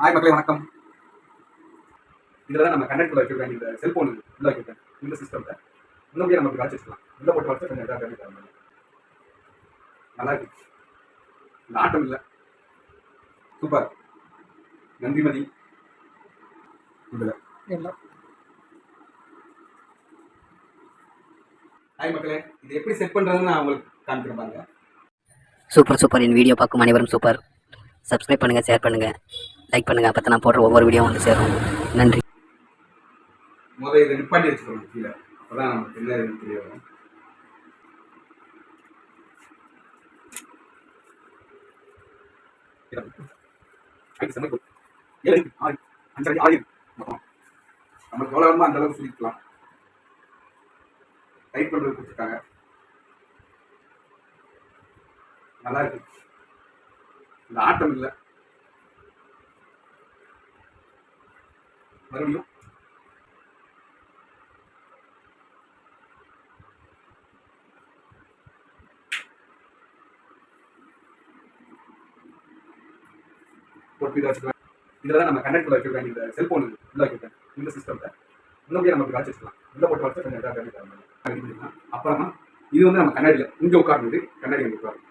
Hi மக்களே வணக்கம். இதில் நம்ம கண்டக்ட் வச்சிருக்கேன் இந்த செல்போன் உள்ள வச்சிருக்கேன் இந்த சிஸ்டம்ல இன்னும் நமக்கு காட்சி வச்சுக்கலாம். உள்ள போட்டு வச்சு கொஞ்சம் இதாக பண்ணி தரணும் நல்லா இருக்கு. இந்த ஆட்டம் இல்லை. சூப்பர். நன்றிமதி இதில். எல்லாம் ஹாய் மக்களே இது எப்படி செட் பண்ணுறதுன்னு நான் உங்களுக்கு காமிக்கிறேன் பாருங்க. Super super. என் வீடியோ பார்க்கும் அனைவரும் சூப்பர். சப்ஸ்கிரைப் பண்ணுங்கள் ஷேர் பண்ணுங்கள் லைக் பண்ணுங்கள் அப்போ நான் போடுற ஒவ்வொரு வீடியோ வந்து சேரும். நன்றி. முதல்ல இதை நிப்பாட்டி வச்சுக்கணும் கீழே. அப்பதான் நமக்கு என்ன இதுன்னு தெரிய வரும் ஐந்து சமைப்பு எவ்வளோ வேணுமோ அந்த அளவுக்கு சொல்லிக்கலாம் டைப் பண்ணுறது கொடுத்துருக்காங்க. நல்லா இருக்கு. இந்த ஆட்டம் இல்லை. மறுபடியும் போட்டு இதில் தான் நம்ம கண்டக்ட் வச்சிருக்கேன் இந்த செல்போன் உள்ள வச்சிருக்கேன் இந்த சிஸ்டமில் இன்னும் நம்ம காட்சி வச்சுக்கலாம். உள்ள போட்டு வச்சு கொஞ்சம் இதாக அப்புறமா இது வந்து நம்ம கண்ணாடியில் இங்கே உட்காருது கண்ணாடி வந்து உட்காரும்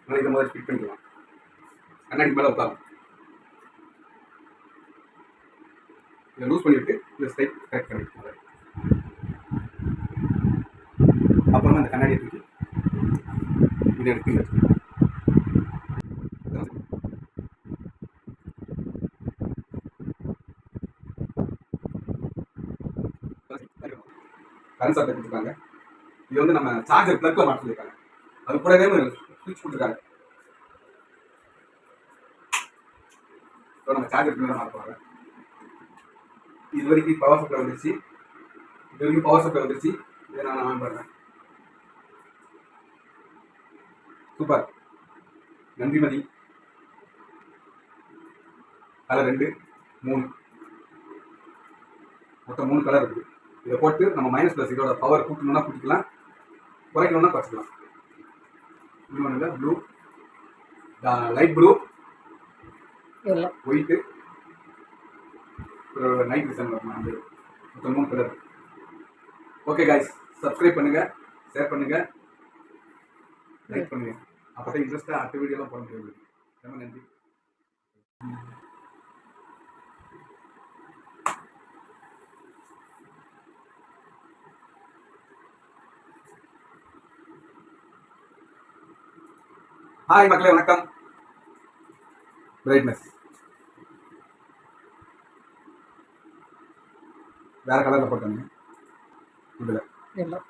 அதனால இதை முதல்ல ஃபிட் பண்ணிக்கலாம். கண்ணாடி மேலே உட்காரும் இதை லூஸ் பண்ணிவிட்டு இந்த ஸ்ட்ரைட் கரெக்ட் பண்ணிட்டு அப்புறமா அந்த கண்ணாடியை தூக்கி இதை எடுத்து கரண்ட் சாக்கெட் கொடுத்துருக்காங்க. இது வந்து நம்ம சார்ஜர் பிளக்ல மாட்ட சொல்லியிருக்காங்க அது கூடவே சுவிட்ச் கொடுத்துருக்காங்க. இப்போ நம்ம சார்ஜர் பிள்ளை மாற்ற போகிறாங்க இது வரைக்கும் பவர் சப்ளை வந்துருச்சு. இது வரைக்கும் பவர் சப்ளை வந்துருச்சு. இதை நான் ஆன் பண்ணுறேன் சூப்பர் நன்றிமதி கலர் ரெண்டு மூணு. மொத்தம் மூணு கலர் இருக்குது. இதை போட்டு நம்ம மைனஸ் ப்ளஸ் இதோட பவர் கூட்டணும்னா கூட்டிக்கலாம். குறைக்கணும்னா குறைச்சிக்கலாம். இன்னொன்று ப்ளூ லைட் ப்ளூ ஒயிட்டு ஒரு நைட் விசன் வரணும் வந்து மொத்தமும் பிறகு. ஓகே காய்ஸ் சப்ஸ்கிரைப் பண்ணுங்கள் ஷேர் பண்ணுங்கள் லைக் பண்ணுங்கள் அப்போ தான் இன்ட்ரெஸ்ட்டாக அடுத்த வீடியோலாம் போட முடியும் ரொம்ப நன்றி. ஹாய் மக்களே வணக்கம். பிரைட்னஸ் வேறு கலரில் போட்டாங்க இதில். எல்லாம்